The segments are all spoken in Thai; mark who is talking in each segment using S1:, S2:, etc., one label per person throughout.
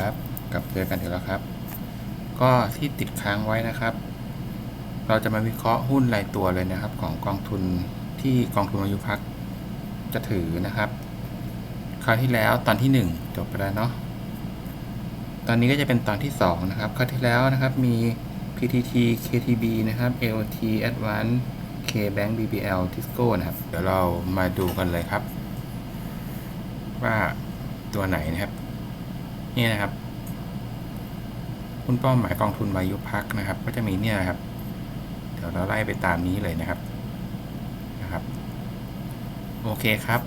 S1: ครับกับเจอกันอีกแล้วครับ ก็ที่ติดค้างไว้นะครับ เราจะมาวิเคราะห์หุ้นรายตัวเลยนะครับ ของกองทุนที่กองทุนอายุพักจะถือนะครับ คราวที่แล้วตอนที่หนึ่งจบไปแล้วเนาะตอนนี้ก็จะเป็นตอนที่สองนะครับ คราวที่แล้วนะครับมี PTT KTB นะครับ AOT Advance KBank BBL Tisco นะครับ เดี๋ยวเรามาดูกันเลยครับ ว่าตัวไหนนะครับ นี่นะครับหุ้นเป้าหมายกองทุนวายุพักนะครับ ก็จะมีเนี่ยนะครับ เดี๋ยวเราไล่ไปตามนี้เลยนะครับนะครับ โอเคครับ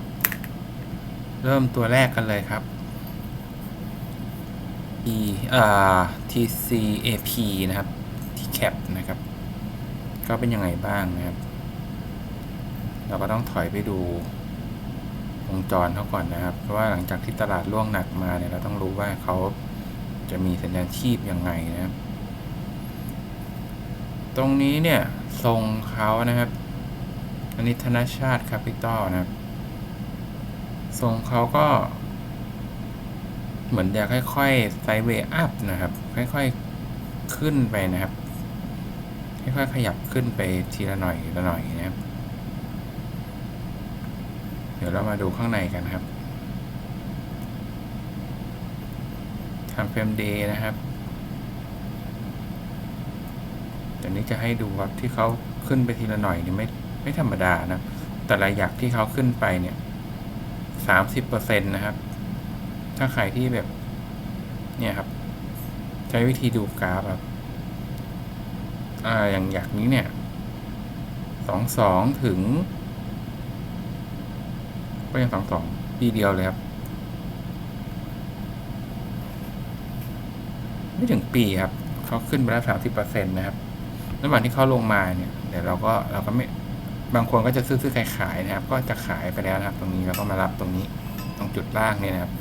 S1: เริ่มตัวแรกกันเลยครับ E อ่า TCAP นะครับ TCAP นะครับ ก็เป็นยังไงบ้างนะครับ เราก็ต้องถอยไปดู วงจรเขาก่อนนะครับ เพราะว่าหลังจากที่ตลาดล่วงหนักมาเนี่ยเราต้องรู้ว่าเขาจะมีสัญญาณชีพยังไงนะครับ ตรงนี้เนี่ยทรงเขานะครับ อันนี้ธนชาติคปิตอลนะครับทรงเขาก็ เหมือนจะค่อยๆไซเวย์อัพนะครับ ค่อยๆขึ้นไปนะครับ ค่อยๆขยับขึ้นไปทีละหน่อยละหน่อยนะครับ ดี๋ยวเรามาดูข้างในกันครับทำเฟรมเดย์นะครับแต่นี้จะให้ดูว่าที่เขาขึ้นไปทีละหน่อยเนี่ยไม่ไม่ธรรมดานะ แต่ละหยักที่เขาขึ้นไปเนี่ยสามสิบเปอร์เซ็นต์นะครับ ถ้าใครที่แบบ เนี่ยครับ ใช้วิธีดูกราฟแบบอ่าอย่างหยักนี้เนี่ยสองสองถึง ก็ยังสองสองปีเดียวเลยครับ ไม่ถึงปีครับเขาขึ้นไปแล้วสามสิบเปอร์เซ็นต์นะครับระหว่างที่เขาลงมาเนี่ยเดี๋ยวเราก็เราก็ไม่บางคนก็จะซื้อซื้อขายขายนะครับ ก็จะขายไปแล้วนะครับ ตรงนี้แล้วก็มารับตรงนี้ตรงจุดล่างเนี่ยนะครับ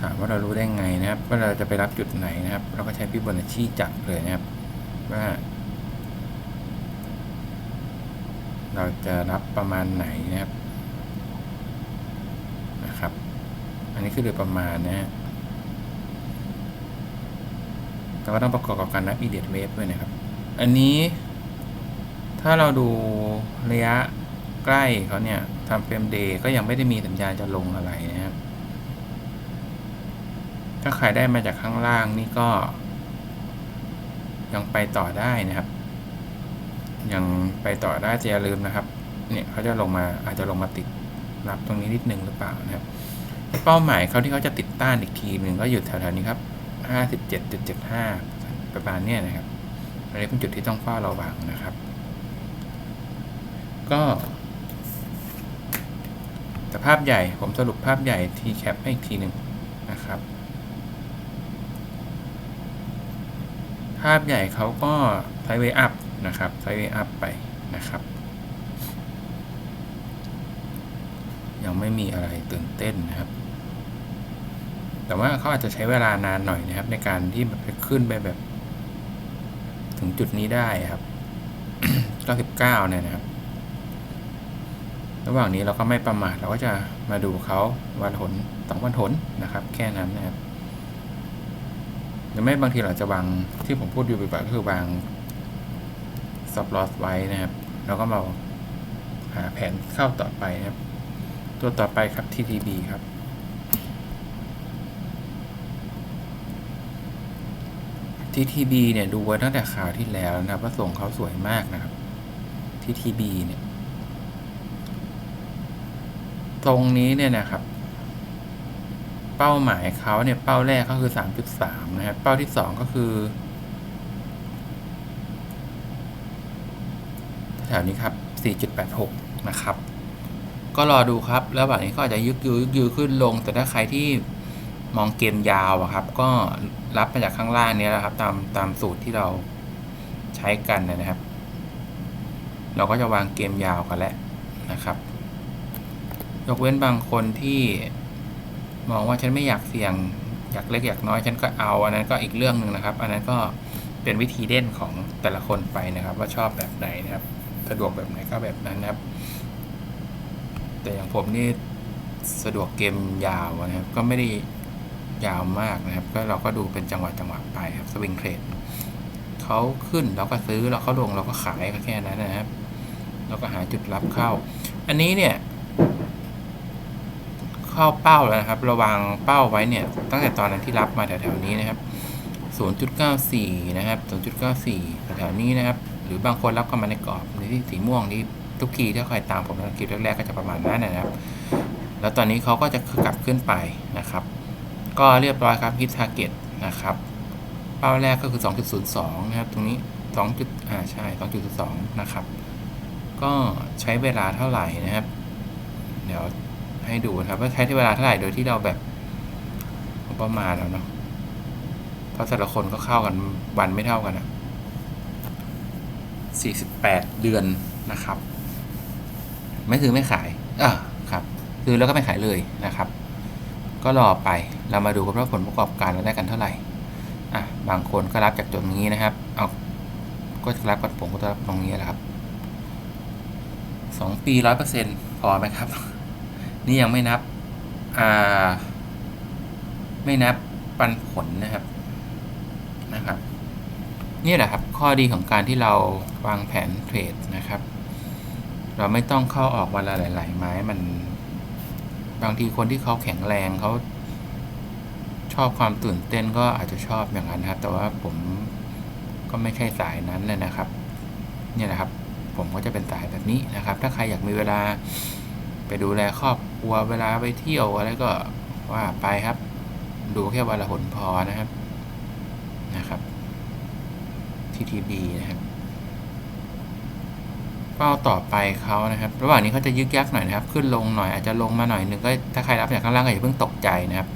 S1: ถามว่าเรารู้ได้ไงนะครับ ว่าเราจะไปรับจุดไหนนะครับ เราก็ใช้ฟิโบนัชชีจับเลยนะครับ ว่า เรา จะรับประมาณไหนนะครับนะครับ อันนี้คือโดยประมาณนะฮะเราก็ต้องประกอบกับการนับ immediate wave ด้วยนะครับ อันนี้ถ้าเราดูระยะใกล้เขาเนี่ยทำเฟรมเดย์ก็ยังไม่ได้มีสัญญาณจะลงอะไรนะครับ ถ้าใครได้มาจากข้างล่างนี่ก็ ยังไปต่อได้นะครับ ยังไปต่อได้จะอย่าลืมนะครับ เนี่ยเขาจะลงมาอาจจะลงมาติดรับตรงนี้นิดนึงหรือเปล่านะครับ เป้าหมายเขาที่เขาจะติดต้านอีกทีหนึ่งก็อยู่แถวๆนี้ครับห้าสิบเจ็ดจุดเจ็ดห้าประมาณเนี้ยนะครับอันนี้เป็นจุดที่ต้องเฝ้าระวังนะครับ ก็แต่ภาพใหญ่ผมสรุปภาพใหญ่ทีแคปให้อีกทีหนึ่งนะครับ ภาพใหญ่เขาก็ไซเวอัพนะครับไซเวอัพไปนะครับ ยังไม่มีอะไรตื่นเต้นนะครับ แต่ว่าเขาอาจจะใช้เวลานานหน่อยนะครับ ในการที่แบบขึ้นไปแบบ ถึงจุดนี้ได้ครับ 99 เนี่ยนะครับ ระหว่างนี้เราก็ไม่ประมาทเราก็จะมาดูเขาวันหนสองวันหนนะครับ แค่นั้นนะครับหรือไม่บางทีเราจะวางที่ผมพูดอยู่บ่อยๆก็คือวาง stop loss ไว้นะครับ แล้วก็มาหาแผนเข้าต่อไปนะครับ ตัวต่อไปครับ TTB ครับ TTB เนี่ยดูไว้ตั้งแต่ข่าวที่แล้วนะครับว่าส่งเขาสวยมากนะครับ TTB เนี่ยตรงนี้เนี่ยนะครับ เป้าหมายเขาเนี่ยเป้าแรกก็คือ3.3นะครับเป้าที่2ก็คือแถวนี้ครับ4.86นะครับ ก็รอดูครับ แล้วแบบนี้ก็อาจจะยึกยือยึกยือขึ้นลง แต่ถ้าใครที่มองเกมยาวอะครับ ก็รับมาจากข้างล่างนี้แหละครับ ตามตามสูตรที่เราใช้กันนะครับ เราก็จะวางเกมยาวกันแล้วนะครับ ยกเว้นบางคนที่มองว่าฉันไม่อยากเสี่ยงอยากเล็กอยากน้อยฉันก็เอาอันนั้นก็อีกเรื่องหนึ่งนะครับ อันนั้นก็เป็นวิธีเด่นของแต่ละคนไปนะครับ ว่าชอบแบบไหนนะครับ สะดวกแบบไหนก็แบบนั้นนะครับ แต่อย่างผมนี่สะดวกเกมยาวนะครับ ก็ไม่ได้ยาวมากนะครับ ก็เราก็ดูเป็นจังหวะจังหวะไปครับสวิงเทรดเขาขึ้นเราก็ซื้อแล้วเขาลงเราก็ขายก็แค่นั้นนะครับ เราก็หาจุดรับเข้า อันนี้เนี่ย เข้าเป้าแล้วนะครับ ระวังเป้าไว้เนี่ย ตั้งแต่ตอนนั้นที่รับมาแถวๆนี้นะครับ 0.94 นะครับ 0.94แถวๆนี้นะครับ หรือบางคนรับเข้ามาในกรอบในที่สีม่วงนี่ ทุกทีถ้าใครตามผมในคลิปแรกๆก็จะประมาณนั้นนะครับ แล้วตอนนี้เขาก็จะกลับขึ้นไปนะครับ ก็เรียบร้อยครับ hit target นะครับ เป้าแรกก็คือ 2.02 นะครับ ตรงนี้ 2. จุดอ่าใช่ 2.02 นะครับ ก็ใช้เวลาเท่าไหร่นะครับ เดี๋ยวให้ดูนะครับว่าใช้เวลาเท่าไหร่โดยที่เราแบบประมาณแล้วเนาะเพราะแต่ละคนก็เข้ากันวันไม่เท่ากันอะ48 เดือนนะครับ ไม่ซื้อไม่ขายอ่าครับซื้อแล้วก็ไม่ขายเลยนะครับ ก็รอไปเรามาดูกันว่าผลประกอบการเราได้กันเท่าไหร่อะบางคนก็รับจากตรงนี้นะครับ เอาก็จะรับกับผมก็จะรับตรงนี้แหละครับสองปีร้อยเปอร์เซ็นต์พอไหมครับ นี่ยังไม่นับอ่าไม่นับปันผลนะครับนะครับ นี่แหละครับข้อดีของการที่เราวางแผนเทรดนะครับ เราไม่ต้องเข้าออกวันละหลาย ๆ ไม้มัน บางทีคนที่เขาแข็งแรงเขาชอบความตื่นเต้นก็อาจจะชอบอย่างนั้นครับ แต่ว่าผมก็ไม่ใช่สายนั้นเลยนะครับ เนี่ยนะครับ ผมก็จะเป็นสายแบบนี้นะครับ ถ้าใครอยากมีเวลาไปดูแลครอบครัวเวลาไปเที่ยวอะไรก็ว่าไปครับ ดูแค่วันละหนพอนะครับนะครับ TTB นะครับ เป้าต่อไปเขานะครับ ระหว่างนี้เขาจะยึกยักหน่อยนะครับ ขึ้นลงหน่อยอาจจะลงมาหน่อยหนึ่งก็ถ้าใครรับจากข้างล่างก็อย่าเพิ่งตกใจนะครับ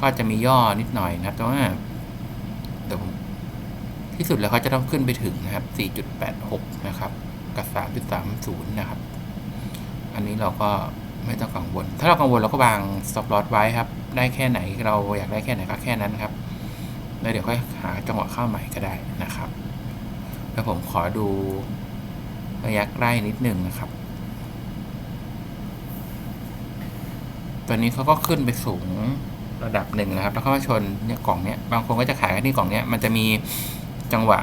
S1: ก็จะมีย่อนิดหน่อยนะครับแต่ว่าเดี๋ยวที่สุดแล้วเขาจะต้องขึ้นไปถึงนะครับ 4.86 นะครับ กับ 3.30 นะครับ อันนี้เราก็ไม่ต้องกังวล ถ้าเรากังวลเราก็วาง stop loss ไว้ครับ ได้แค่ไหนเราอยากได้แค่ไหนก็แค่นั้นครับ แล้วเดี๋ยวค่อยหาจังหวะเข้าใหม่ก็ได้นะครับ แล้วผมขอดู ระยะใกล้นิดนึงนะครับตอนนี้เขาก็ขึ้นไปสูงระดับหนึ่งนะครับ แล้วเขามาชนเนี่ยกล่องเนี้ย บางคนก็จะขายกันที่กล่องเนี้ย มันจะมีจังหวะ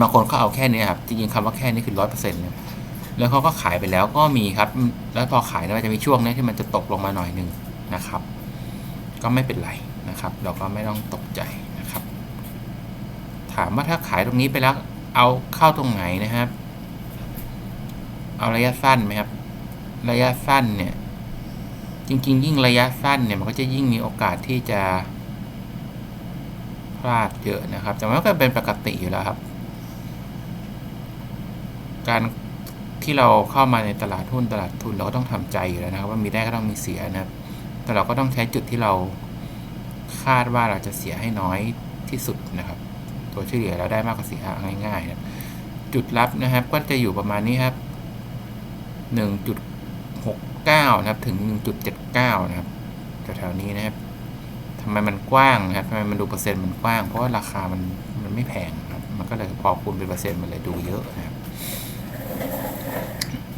S1: บางคนเขาเอาแค่นี้ครับ จริงๆคำว่าแค่นี้คือร้อยเปอร์เซ็นต์แล้วเขาก็ขายไปแล้วก็มีครับ แล้วพอขายแล้วจะมีช่วงนี้ที่มันจะตกลงมาหน่อยหนึ่งนะครับ ก็ไม่เป็นไรนะครับ เราก็ไม่ต้องตกใจนะครับ ถามว่าถ้าขายตรงนี้ไปแล้ว เอาเข้าตรงไหนนะครับ เอาระยะสั้นไหมครับ ระยะสั้นเนี่ย จริง ๆ ยิ่งระยะสั้นเนี่ยมันก็จะยิ่งมีโอกาสที่จะพลาดเยอะนะครับ แต่ว่าก็เป็นปกติอยู่แล้วครับ การที่เราเข้ามาในตลาดหุ้นตลาดทุนเราก็ต้องทำใจอยู่แล้วนะครับ ว่ามีได้ก็ต้องมีเสียนะครับ แต่เราก็ต้องใช้จุดที่เราคาดว่าเราจะเสียให้น้อยที่สุดนะครับ ตัวเฉลี่ยเราได้มากกว่าเสียง่ายๆนะจุดรับนะครับก็จะอยู่ประมาณนี้ครับหนึ่งจุดหกเก้านะครับถึงหนึ่งจุดเจ็ดเก้านะครับแถวๆนี้นะครับทำไมมันกว้างนะครับทำไมมันดูเปอร์เซ็นต์มันกว้าง เพราะว่าราคามันมันไม่แพงครับ มันก็เลยพอคูณเป็นเปอร์เซ็นต์มันเลยดูเยอะนะครับ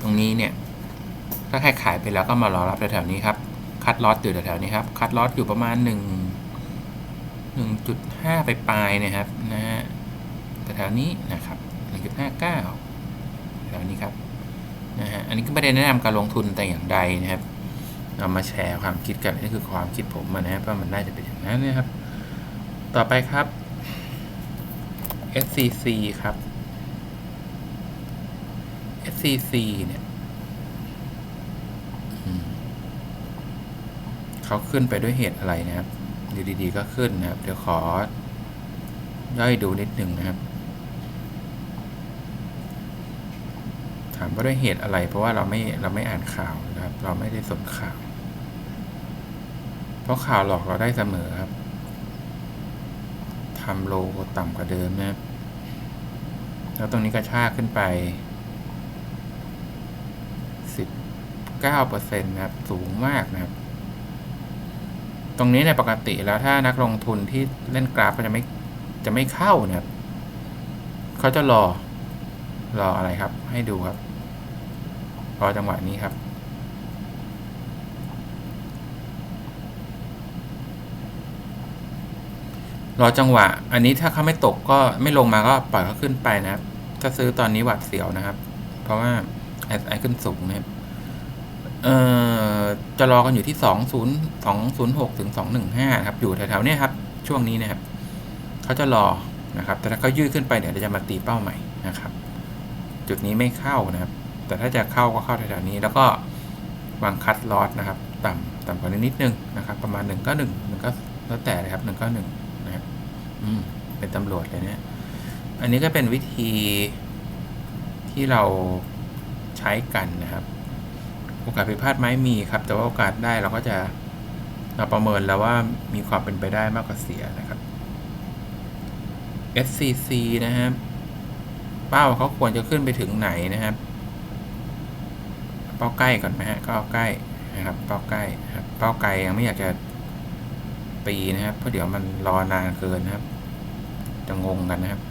S1: ตรงนี้เนี่ย ถ้าใครขายไปแล้วก็มารอรับแถวๆนี้ครับ คัดลอตอยู่แถวๆนี้ครับ คัดลอตอยู่ประมาณหนึ่งหนึ่งจุดห้าไปปลายนะครับนะ ถวๆนี้นะครับหนึ่งจุดห้าเก้าแถวนี้ครับนะฮะอันนี้ก็ไม่ได้แนะนำการลงทุนแต่อย่างใดนะครับเอามาแชร์ความคิดกันนี่คือความคิดผมนะครับว่ามันน่าจะเป็นอย่างนั้นนะครับ ต่อไปครับ SCC ครับ SCC เนี่ยเขาขึ้นไปด้วยเหตุอะไรนะครับ อยู่ดีๆก็ขึ้นนะครับ เดี๋ยวขอย่อยดูนิดหนึ่งนะครับามว่าด้วยเหตุอะไร เพราะว่าเราไม่เราไม่อ่านข่าวนะครับ เราไม่ได้สนข่าว เพราะข่าวหลอกเราได้เสมอครับทำโลต่ำกว่าเดิมนะครับแล้วตรงนี้กระชากขึ้นไป 19%นะครับ สูงมากนะครับ ตรงนี้ในปกติแล้วถ้านักลงทุนที่เล่นกราฟก็จะไม่จะไม่เข้านะครับ เขาจะรอรออะไรครับ ให้ดูครับ รอจังหวะนี้ครับ รอจังหวะ อันนี้ถ้าเขาไม่ตกก็ไม่ลงมาก็ปล่อยเขาขึ้นไปนะครับ ถ้าซื้อตอนนี้หวัดเสียวนะครับ เพราะว่าไอ้ขึ้นสูงนะครับเอ่อจะรอกันอยู่ที่สองศูนย์สองศูนย์หกถึงสองหนึ่งห้าครับ อยู่แถวๆนี้ครับ ช่วงนี้นะครับเขาจะรอนะครับ แต่ถ้าเขายืดขึ้นไปเดี๋ยวจะมาตีเป้าใหม่นะครับ จุดนี้ไม่เข้านะครับ แต่ถ้าจะเข้าก็เข้าแถวๆนี้แล้วก็วางคัดลอสนะครับ ต่ำต่ำกว่านี้นิดนึงนะครับ ประมาณหนึ่งก็หนึ่งหนึ่งก็แล้วแต่เลยครับหนึ่งก็หนึ่งนะครับอืมเป็นตำรวจเลยเนี่ยอันนี้ก็เป็นวิธีที่เราใช้กันนะครับ โอกาสผิดพลาดไหมมีครับ แต่ว่าโอกาสได้เราก็จะเราประเมินแล้วว่ามีความเป็นไปได้มากกว่าเสียนะครับ SCC นะครับ เป้าเขาควรจะขึ้นไปถึงไหนนะครับ เป้าใกล้ก่อนไหมฮะก็เอาใกล้นะครับเป้าใกล้ครับเป้าไกลยังไม่อยากจะปีนะครับเพราะเดี๋ยวมันรอนานเกินนะครับ จะงงกันนะครับ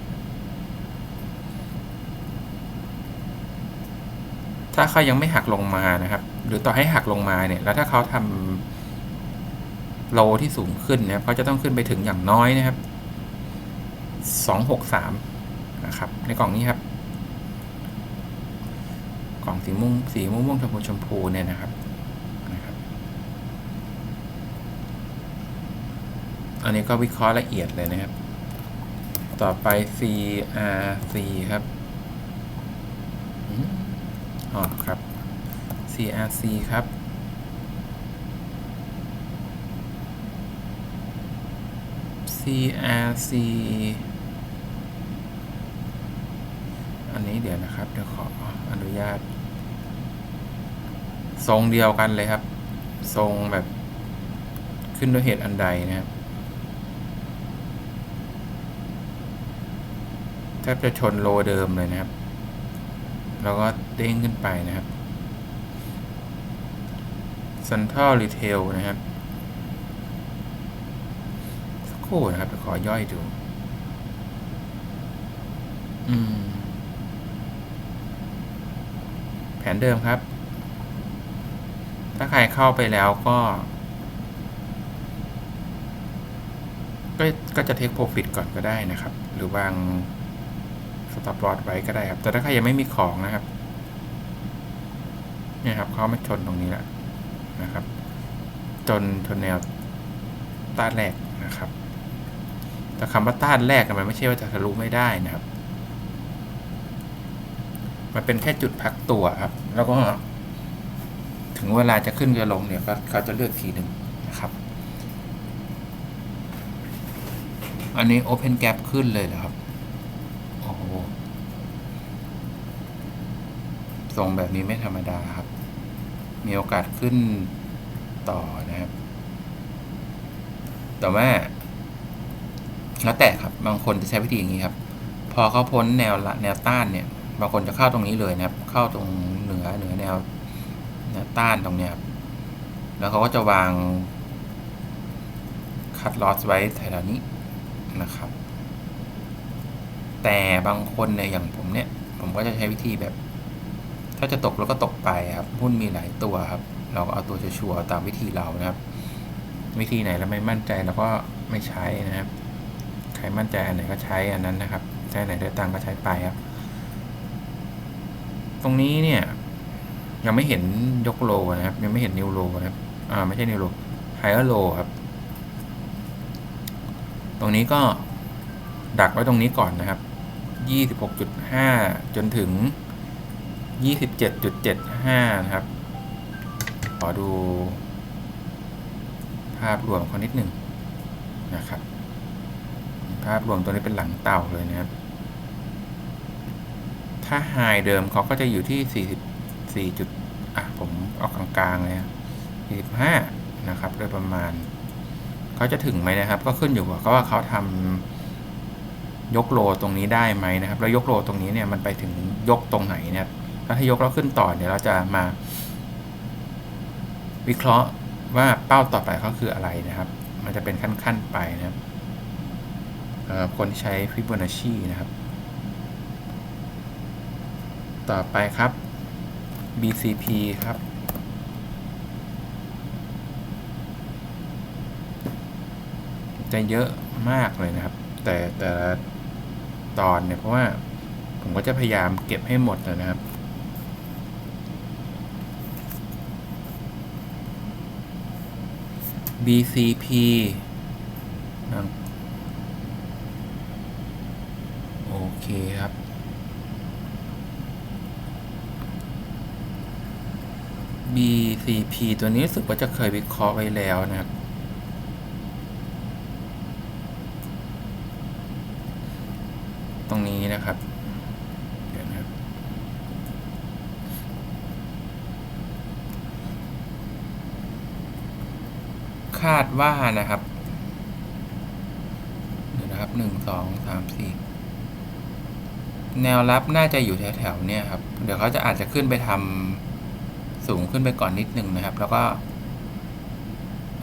S1: ถ้าเขายังไม่หักลงมานะครับ หรือต่อให้หักลงมาเนี่ย แล้วถ้าเขาทำโลที่สูงขึ้นนะครับเขาจะต้องขึ้นไปถึงอย่างน้อยนะครับสองหกสามนะครับ ในกล่องนี้ครับ องสีม่วงสีม่วงม่วงชมพูชมพูเนี่ยนะครับนะครับ อันนี้ก็วิเคราะห์ละเอียดเลยนะครับ ต่อไป CRC ครับอืมอ๋อครับ CRC ครับ CRC อันนี้เดี๋ยวนะครับ เดี๋ยวขออนุญาต ทรงเดียวกันเลยครับ ทรงแบบขึ้นด้วยเหตุอันใดนะครับแทบจะชนโลเดิมเลยนะครับ แล้วก็เด้งขึ้นไปนะครับ Central Retail นะครับ สักครู่นะครับเดี๋ยวขอย่อยดู อืม แผนเดิมครับ ถ้าใครเข้าไปแล้วก็ ก็ก็จะเทคโปรฟิตก่อนก็ได้นะครับ หรือวางสต็อปลอสไว้ก็ได้ครับ แต่ถ้าใครยังไม่มีของนะครับเนี่ยครับเขาไม่ชนตรงนี้แล้วนะครับ จนชนแนวต้านแรกนะครับ แต่คำว่าต้านแรกมันไม่ใช่ว่าจะทะลุไม่ได้นะครับ มันเป็นแค่จุดพักตัวครับ แล้วก็ ถึงเวลาจะขึ้นจะลงเนี่ยก็เขาจะเลือกทีหนึ่งนะครับ อันนี้ Open Gap ขึ้นเลยนะครับ โอ้โหทรงแบบนี้ไม่ธรรมดาครับ มีโอกาสขึ้นต่อนะครับ แต่ว่าแล้วแต่ครับ บางคนจะใช้วิธีอย่างนี้ครับ พอเขาพ้นแนวละแนวต้านเนี่ย บางคนจะเข้าตรงนี้เลยนะครับ เข้าตรงเหนือเหนือแนว ต้านตรงเนี้ยครับ แล้วเขาก็จะวางคัดลอสไว้แถวนี้นะครับ แต่บางคนเนี่ยอย่างผมเนี่ย ผมก็จะใช้วิธีแบบ ถ้าจะตกแล้วก็ตกไปครับ หุ้นมีหลายตัวครับ เราก็เอาตัวชัวร์ตามวิธีเรานะครับ วิธีไหนเราไม่มั่นใจเราก็ไม่ใช้นะครับ ใครมั่นใจอันไหนก็ใช้อันนั้นนะครับ ใช้ไหนได้ตังก็ใช้ไปครับ ตรงนี้เนี่ย ยังไม่เห็นยกโลนะครับ ยังไม่เห็นนิวโลนะครับอ่าไม่ใช่นิวโลไฮเออร์โลครับ ตรงนี้ก็ดักไว้ตรงนี้ก่อนนะครับยี่สิบหกจุดห้าจนถึงยี่สิบเจ็ดจุดเจ็ดห้านะครับ ขอดูภาพรวมเขานิดหนึ่งนะครับ ภาพรวมตัวนี้เป็นหลังเต่าเลยนะครับ ถ้าไฮเดิมเขาก็จะอยู่ที่สี่ สี่จุดอะผมเอากลางๆเลยสี่สิบห้านะครับ โดยประมาณเขาจะถึงไหมนะครับ ก็ขึ้นอยู่กับว่าเขาทำยกโลตรงนี้ได้ไหมนะครับ แล้วยกโลตรงนี้เนี่ยมันไปถึงยกตรงไหนเนะครับถ้ายกแล้วขึ้นต่อเดี๋ยวเราจะมา วิเคราะห์ว่าเป้าต่อไปเขาคืออะไรนะครับ มันจะเป็นขั้นๆไปนะครับคนที่ใช้ฟิโบนัชชีนะครับ ต่อไปครับ BCP ครับ จะเยอะมากเลยนะครับ แต่แต่ตอนเนี่ย เพราะว่าผมก็จะพยายามเก็บให้หมดเลยนะครับ BCP โอเคครับ BCP ตัวนี้รู้สึกว่าจะเคยวิเคราะห์ไว้แล้วนะครับ ตรงนี้นะครับเดี๋ยวนะครับ คาดว่านะครับเดี๋ยวนะครับหนึ่งสองสามสี่แนวรับน่าจะอยู่แถวๆเนี่ยครับ เดี๋ยวเขาจะอาจจะขึ้นไปทำ สูงขึ้นไปก่อนนิดนึงนะครับ แล้วก็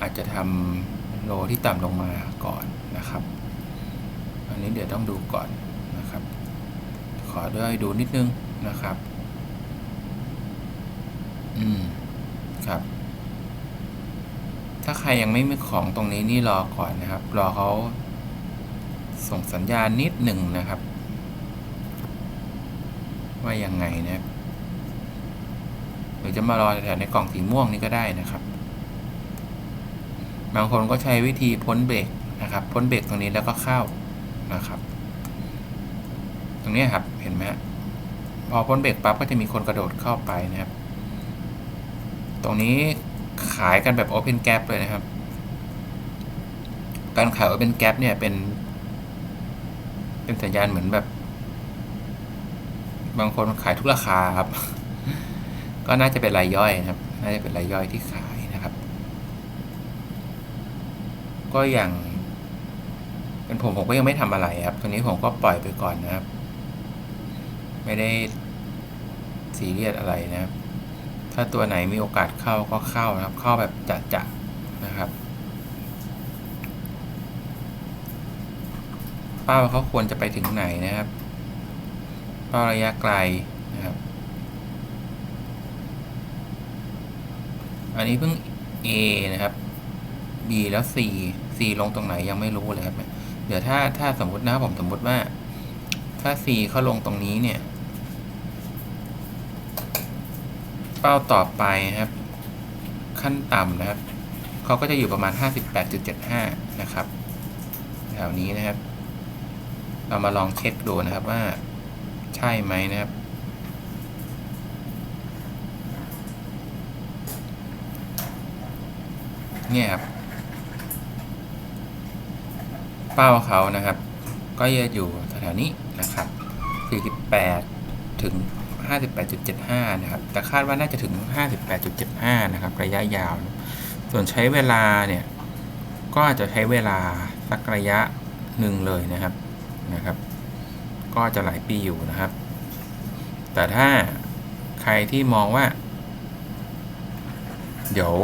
S1: อาจจะทำโลที่ต่ำลงมาก่อนนะครับ อันนี้เดี๋ยวต้องดูก่อนนะครับ ขอด้วยดูนิดนึงนะครับ อืมครับ ถ้าใครยังไม่มีของตรงนี้นี่รอก่อนนะครับ รอเขาส่งสัญญาณนิดหนึ่งนะครับ ว่ายังไงนะครับ หรือจะมารอแถวในกล่องสีม่วงนี่ก็ได้นะครับ บางคนก็ใช้วิธีพ้นเบรกนะครับพ้นเบรกตรงนี้แล้วก็เข้านะครับ ตรงนี้ครับเห็นไหมฮะพอพ้นเบรกปั๊บก็จะมีคนกระโดดเข้าไปนะครับ ตรงนี้ขายกันแบบ Open Gap เลยนะครับ การขาย Open Gap เนี่ยเป็น เป็นสัญญาณเหมือนแบบ บางคนขายทุกราคาครับ ก็น่าจะเป็นรายย่อยนะครับ น่าจะเป็นรายย่อยที่ขายนะครับ ก็อย่างเป็นผมผมก็ยังไม่ทำอะไรครับตัวนี้ผมก็ปล่อยไปก่อนนะครับ ไม่ได้ซีเรียสอะไรนะครับ ถ้าตัวไหนมีโอกาสเข้าก็เข้านะครับ เข้าแบบจะจะนะครับ เป้าเขาควรจะไปถึงไหนนะครับ เป้าระยะไกลนะครับ อันนี้เพิ่ง A นะครับ B แล้ว C C ลงตรงไหนยังไม่รู้เลยครับ เดี๋ยวถ้าถ้าสมมตินะผมสมมติว่า ถ้า C เขาลงตรงนี้เนี่ย เป้าต่อไปนะครับ ขั้นต่ำนะครับเขาก็จะอยู่ประมาณ 58.75 นะครับแถวนี้นะครับ เรามาลองเช็คดูนะครับว่าใช่ไหมนะครับ เนี่ยครับเป้าเขานะครับ ก็จะอยู่แถวๆนี้นะครับ 48 ถึง 58.75 นะครับ แต่คาดว่าน่าจะถึง 58.75 นะครับ ระยะยาว ส่วนใช้เวลาเนี่ย ก็อาจจะใช้เวลาสักระยะหนึ่งเลยนะครับนะครับ ก็จะหลายปีอยู่นะครับ แต่ถ้าใครที่มองว่า เดี๋ยว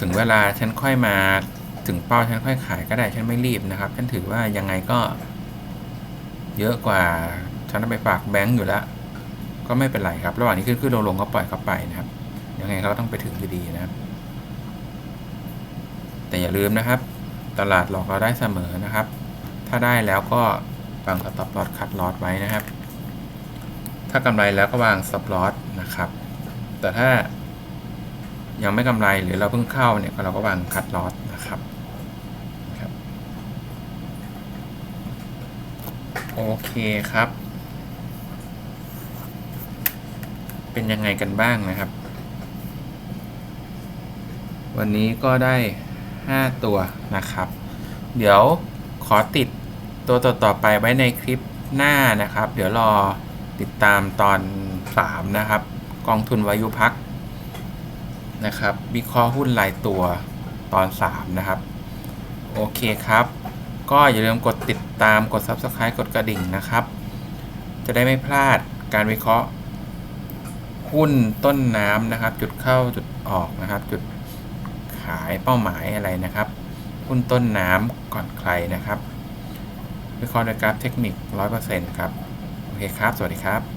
S1: ถึงเวลาฉันค่อยมาถึงเป้าฉันค่อยขายก็ได้ฉันไม่รีบนะครับ ฉันถือว่ายังไงก็ เยอะกว่าฉันเอาไปฝากแบงก์อยู่แล้ว ก็ไม่เป็นไรครับ ระหว่างนี้ขึ้นขึ้นลงลงก็ปล่อยเขาไปนะครับ ยังไงเขาก็ต้องไปถึงอยู่ดีนะครับ แต่อย่าลืมนะครับ ตลาดหลอกเราได้เสมอนะครับ ถ้าได้แล้วก็วางสต็อปลอสคัดลอสไว้นะครับ ถ้ากำไรแล้วก็วางสต็อปลอสนะครับ แต่ถ้า ยังไม่กำไรหรือเราเพิ่งเข้าเนี่ยเราก็วางคัดลอสนะครับครับ โอเคครับ เป็นยังไงกันบ้างนะครับ วันนี้ก็ได้ 5 ตัวนะครับ เดี๋ยวขอติดตัวต่อไปไว้ในคลิปหน้านะครับ เดี๋ยวรอติดตามตอน 3 นะครับ กองทุนวายุพัก นะครับวิเคราะห์หุ้นรายตัวตอน 3 นะครับ โอเคครับ ก็อย่าลืมกดติดตามกด Subscribe กดกระดิ่งนะครับ จะได้ไม่พลาดการวิเคราะห์หุ้นต้นน้ำนะครับ จุดเข้าจุดออกนะครับ จุดขายเป้าหมายอะไรนะครับ หุ้นต้นน้ำก่อนใครนะครับ วิเคราะห์โดยกราฟเทคนิค 100%ครับ โอเคครับ สวัสดีครับ